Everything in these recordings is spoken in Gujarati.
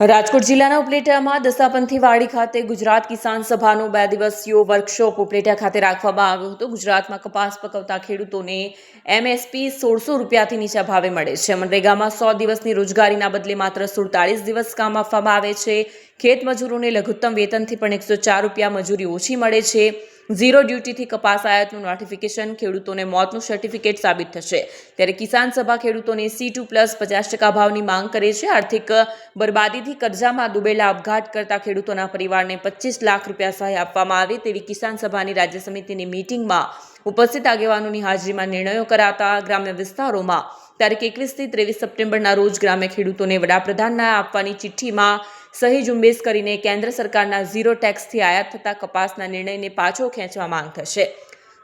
રાજકોટ જિલ્લાના ઉપલેટામાં દસાપંથી વાડી ખાતે ગુજરાત કિસાન સભાનો બે દિવસીય વર્કશોપ ઉપલેટા ખાતે રાખવામાં આવ્યો હતો. ગુજરાતમાં કપાસ પકવતા ખેડૂતોને એમએસપી સોળસો રૂપિયાથી નીચા ભાવે મળે છે. મનરેગામાં સો દિવસની રોજગારીના બદલે માત્ર સુડતાળીસ દિવસ કામ આપવામાં આવે છે. ખેત મજૂરોને લઘુત્તમ વેતનથી પણ એકસો ચાર રૂપિયા મજૂરી ઓછી મળે છે. ઝીરો ડ્યુટીથી કપાસ આયાતનું નોટિફિકેશન ખેડૂતોને મોતનું સર્ટિફિકેટ સાબિત થશે. ત્યારે કિસાન સભા ખેડૂતોને સી ટુ પ્લસ પચાસ ટકા ભાવની માંગ કરે છે. આર્થિક બરબાદીથી કરજામાં ડૂબેલા આપઘાત કરતા ખેડૂતોના પરિવારને પચીસ લાખ રૂપિયા સહાય આપવામાં આવે તેવી કિસાન સભાની રાજ્ય સમિતિની મિટિંગમાં ઉપસ્થિત આગેવાનોની હાજરીમાં નિર્ણયો કરાતા ગ્રામ્ય વિસ્તારોમાં તારીખ એકવીસથી ત્રેવીસ સપ્ટેમ્બરના રોજ ગ્રામ્ય ખેડૂતોને વડાપ્રધાનના આપવાની ચિઠ્ઠીમાં સહી ઝુંબેશ કરીને કેન્દ્ર સરકારના ઝીરો ટેક્સથી આયાત થતા કપાસના નિર્ણયને પાછો ખેંચવા માંગ થશે.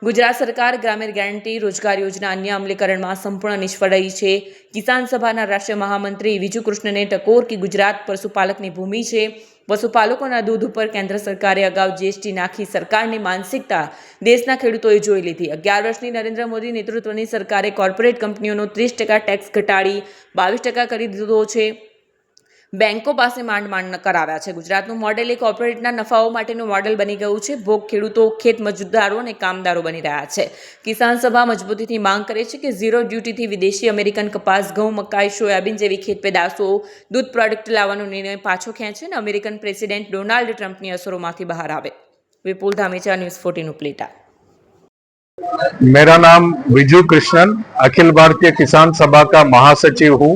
ગુજરાત સરકાર ગ્રામીણ ગેરંટી, રોજગાર યોજના, અન્ય અમલીકરણમાં સંપૂર્ણ નિષ્ફળ રહી છે. કિસાન સભાના રાષ્ટ્રીય મહામંત્રી વિજુ કૃષ્ણને ટકોર કે ગુજરાત પશુપાલકની ભૂમિ છે. પશુપાલકોના દૂધ ઉપર કેન્દ્ર સરકારે અગાઉ જીએસટી નાખી સરકારની માનસિકતા દેશના ખેડૂતોએ જોઈ લીધી. અગિયાર વર્ષની નરેન્દ્ર મોદી નેતૃત્વની સરકારે કોર્પોરેટ કંપનીઓનો ત્રીસ ટકા ટેક્સ ઘટાડી બાવીસ ટકા કરી દીધો છે. બેન્કો પાસે માંડ માંડ કરાવ્યા છે ગુજરાતનું મોડેલ એ કોર્પોરેટના નફાઓ માટેનું મોડેલ બની ગયું છે ભોગ ખેડૂતો ખેત મજૂરદારો અને કામદારો બની રહ્યા છે કિસાન સભા મજબૂતીથી માંગ કરે છે કે ઝીરો ડ્યુટીથી વિદેશી અમેરિકન કપાસ ઘઉં મકાઈ સોયાબીન જેવી ખેત પેદાશો દૂધ પ્રોડક્ટ લાવવાનો નિર્ણય પાછો ખેંચે અને અમેરિકન પ્રેસિડેન્ટ ડોનાલ્ડ ટ્રમ્પની અસરોમાંથી બહાર આવે વિપુલ ધામેચા ન્યૂઝ ફોર્ટીન ઉપલેટા मेरा नाम विजू कृष्णन अखिल भारतीय किसान सभा का महासचिव हूँ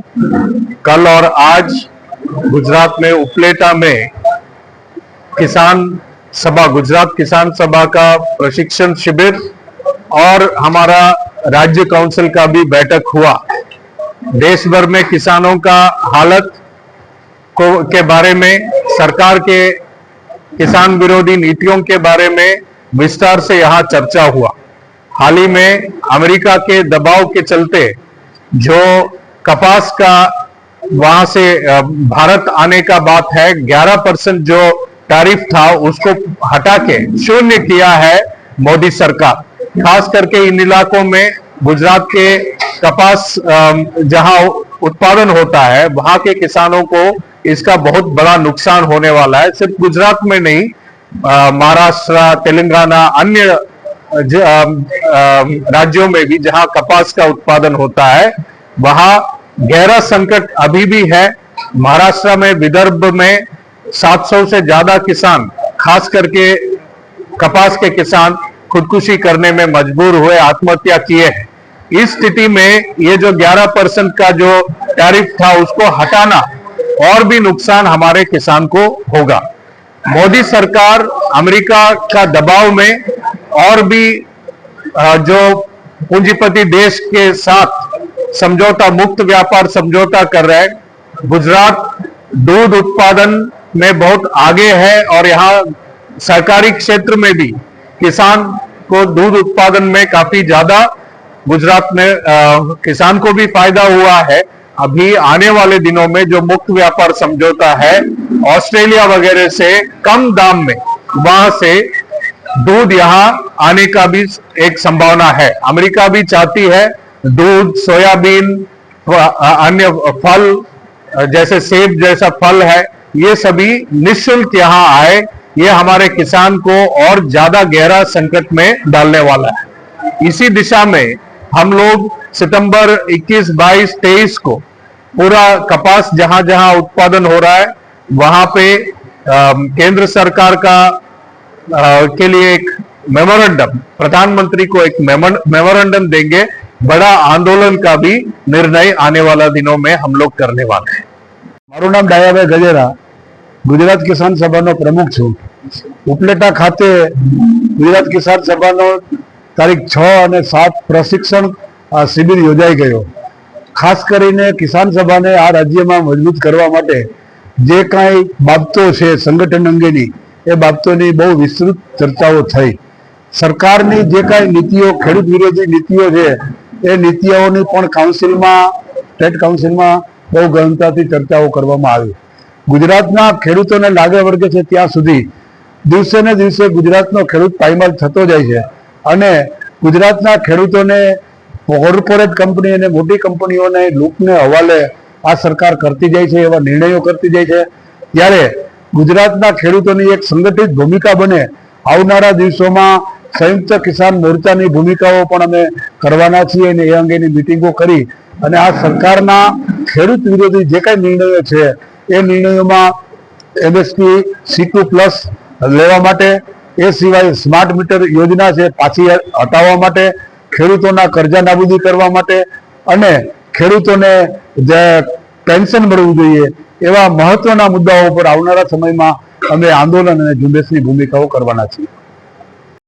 कल और आज गुजरात में उपलेटा में किसान सभा, गुजरात किसान सभा का प्रशिक्षण शिविर और हमारा राज्य काउंसिल का भी बैठक हुआ। देश भर में किसानों का हालत को, के बारे में, सरकार के किसान विरोधी नीतियों के बारे में विस्तार से यहाँ चर्चा हुआ। हाल ही में अमेरिका के दबाव के चलते जो कपास का वहाँ से भारत आने का बात है। 11 परसेंट जो टैरिफ था, उसको हटा के शून्य किया है मोदी सरकार। खास करके इन इलाकों में गुजरात के कपास जहाँ उत्पादन होता है, वहाँ के किसानों को इसका बहुत बड़ा नुकसान होने वाला है। सिर्फ़ गुजरात में नहीं महाराष्ट्र, तेलंगाना, अन्य राज्यों में भी जहाँ कपास का उत्पादन होता है, वहाँ गहरा संकट अभी भी है। महाराष्ट्र में, विदर्भ में 700 से ज़्यादा किसान, खास करके कपास के किसान खुदकुशी करने में मजबूर हुए, आत्महत्या किए हैं। इस स्थिति में ये जो 11 परसेंट का जो टैरिफ था, उसको हटाना और भी नुकसान हमारे किसान को होगा। मोदी सरकार अमेरिका का दबाव में और भी जो पूंजीपति देश के साथ समझौता मुक्त व्यापार समझौता कर रहे हैं। गुजरात दूध उत्पादन में बहुत आगे है और यहाँ सरकारी क्षेत्र में भी किसान को दूध उत्पादन में काफ़ी ज़्यादा गुजरात में अ, किसान को भी फ़ायदा हुआ है। अभी आने वाले दिनों में जो मुक्त व्यापार समझौता है ऑस्ट्रेलिया वगैरह से कम दाम में वहाँ से दूध यहाँ आने का भी एक संभावना है। अमेरिका भी चाहती है दूध सोयाबीन अन्य फल जैसे सेब जैसा फल है ये सभी निशुल्क यहाँ आए। ये हमारे किसान को और ज़्यादा गहरा संकट में डालने वाला है। इसी दिशा में हम लोग सितंबर 21, 22, 23 को पूरा कपास जहाँ जहाँ उत्पादन हो रहा है वहाँ पे अम, केंद्र सरकार का अ, के लिए एक मेमोरेंडम प्रधानमंत्री को एक मेमोरेंडम देंगे बड़ा आंदोलन का भी निर्णय आने वाला दिनों में हम लोग करने वाले हैं મારું નામ ડાયાભાઈ ગજેરા ગુજરાત કિસાન સભાનો પ્રમુખ છું ઉપલેટા ખાતે ગુજરાત કિસાન સભાનો તારીખ છ અને સાત પ્રશિક્ષણ અ, શિબિર યોજાઈ ગયો ખાસ કરીને કિસાન સભાને આ રાજ્યમાં મજબૂત કરવા માટે જે કાંઈ બાબતો છે સંગઠન અંગેની એ બાબતોની બહુ વિસ્તૃત ચર્ચાઓ થઈ સરકારની જે કાંઈ નીતિઓ ખેડૂત વિરોધી નીતિઓ છે એ નીતિઓની પણ કાઉન્સિલમાં સ્ટેટ કાઉન્સિલમાં બહુ ગહનતાથી ચર્ચાઓ કરવામાં આવી. ગુજરાતના ખેડૂતોને લાગે વર્ગે છે ત્યાં સુધી દિવસે ને દિવસે ગુજરાતનો ખેડૂત પાયમાલ થતો જાય છે અને ગુજરાતના ખેડૂતોને કોર્પોરેટ કંપની અને મોટી કંપનીઓને લૂંટને હવાલે આ સરકાર કરતી જાય છે, એવા નિર્ણયો કરતી જાય છે. ત્યારે ગુજરાતના ખેડૂતોની એક સંગઠિત ભૂમિકા બને આવનારા દિવસોમાં સંયુક્ત કિસાન મોરચાની ભૂમિકાઓ પણ અમે કરવાના છીએ અને એ અંગેની મિટિંગો કરી. અને આ સરકારના ખેડૂત વિરોધી જે કાંઈ નિર્ણયો છે, એ નિર્ણયોમાં એમએસપી સી ટુ પ્લસ લેવા માટે, એ સિવાય સ્માર્ટ મીટર યોજના છે પાછી હટાવવા માટે, ખેડૂતોના કરજા નાબૂદી કરવા માટે અને ખેડૂતોને જે પેન્શન મળવું જોઈએ, એવા મહત્વના મુદ્દાઓ પર આવનારા સમયમાં અમે આંદોલન અને ઝુંબેશની ભૂમિકાઓ કરવાના છીએ.